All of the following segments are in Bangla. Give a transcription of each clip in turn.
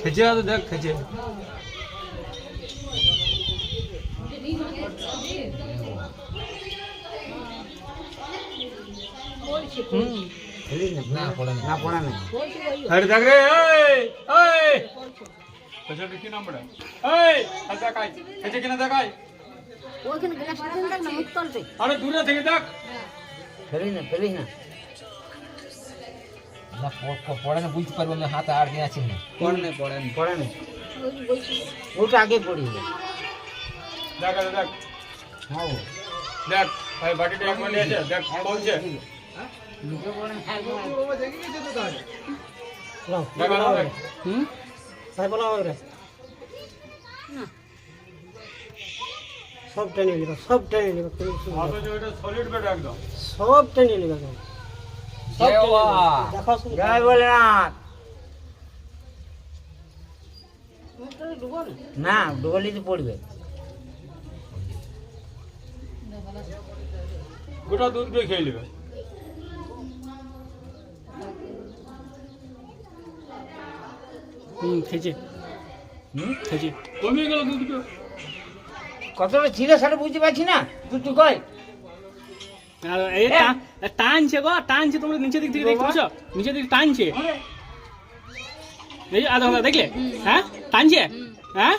খেচে তো দেখ খেচে ওইখানে না মুখ আরে দূরে থেকে দেখ ফেলিস না ফেলিস না না প- প- পড়ে না বুঝতে পারব আমি হাতে আর দিয়ে আছি না পড়ে না পড়ে না পড়ে না ওটা আগে পড়িয়ে দেখ আরে দেখ হ্যাঁ দেখ ভাই বাটিটা একবার নিয়ে আছে দেখ বলছে দেখ আরে দেখ হুম তাই সব টেনে নিবা সব টেনে নিবা সব টেনে নিবা। জয় ভোলেনাথ না ডুবলি তো পড়বে। গোটা দুধ দিয়ে খেয়ে নেবে। হুম খেয়েছে। হুম? খেয়েছে। কমিয়ে গেল দুধটা কতটা ছিল সেটা বুঝতে পারছি না। দুটো কই? আর টানছে গো টানছে তোমরা নিচের দিক থেকে দেখতে পাচ্ছ? নিচের দিক টানছে। এই আধা ঘণ্টা দেখলে? হ্যাঁ? টানছে? হ্যাঁ?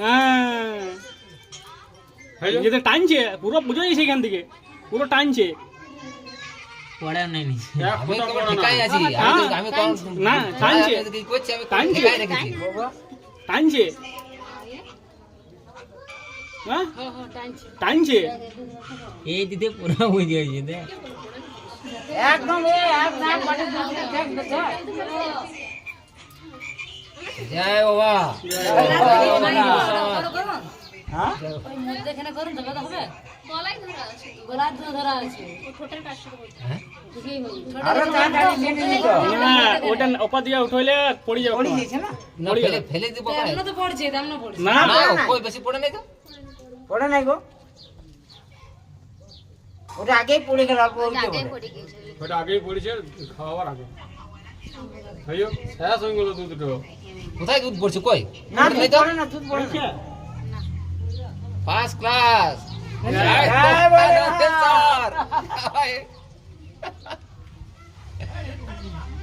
হ্যাঁ। হয়ে টানছে পুরো বুঝে যাচ্ছে এখান থেকে। পুরো টানছে। না, টানছে। টানছে। হ্যাঁ? টানছে। এই দিতে পুরো বুঝে গেছি দে একদম এ একদম বাটে জয় বাবা। হ্যাঁ? এখানে করুন তো হবে। গলায় ধরা আছে। হ্যাঁ? ঠিকই হলো। আরও তাড়াতাড়ি ছেড়ে না ওটা ওপর দিয়ে উঠাইলে পড়ে যাবে পড়ে তোমার। না? না পড়ে ফেলে দিব এমন তো পড়ছে তেমন পড়ছে। না না। কই বেশি পড়ে নাই তো? পড়ে নাই গো। ওটা আগেই পড়ে গেল অল্প ওটা আগেই পড়েছে খাওয়ার আগে। হয়ে যাবে শেষ হয়ে গেল দুধটা কোথায় দুধ পড়ছে? কই? না দুধ পড়ে না? দুধ পড়ে ফার্স্ট ক্লাস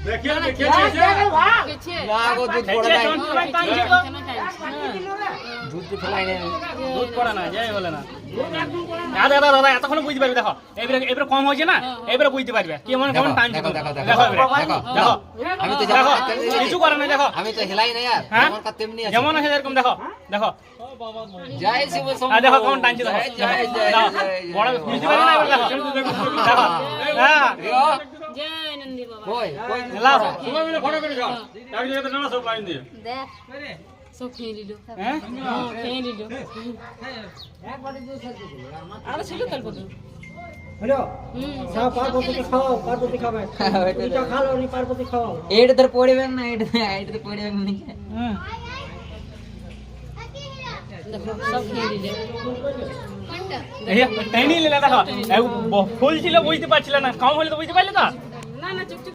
দেখিয়ে দেখিয়ে গেছে না গো দুধ পড়ে নাই টানছে গো। কেন টানছে দুধ তো ফেলাই নাই দুধ পড়ে না যাই বলে না দাদা দাদা দাদা এতক্ষণ বুঝতে পারবে দেখো। এবারে এবারে কম হয়েছে না? এবারে বুঝতে পারবে। কেমন কেমন টানছে দেখো, দেখো, দেখো। দেখো। এবারে। দেখো। দেখো। আমি তো দেখো যেমন কিছু করে না দেখো। আমি তো হেলাই নাই আর হ্যাঁ? আমার কাছে তেমনি আছে। যেমন আছে এরকম দেখো। দেখো। জয় শিব শম্ভু। দেখো কেমন টানছে দেখো। জয় জয় বড় বুঝতে পারবে না এবার দেখো। দেখো। হ্যাঁ ইয়ো, জয় নন্দী বাবা কই? কই? লাও। সবাই মিলে ফটো করে খাও এক জায়গাতে না সব লাইন দিয়ে। দেখ। সব খেয়ে নিল। হ্যাঁ? হ্যাঁ খেয়ে নিল। আরও ছিল কাল কত নি পড়বেন না এটা পড়বেন না। হ্যাঁ এই ব- ফুল ছিল বুঝতে পারছিল না। কম হলে তো বুঝতে পারলে তো? না না চুপ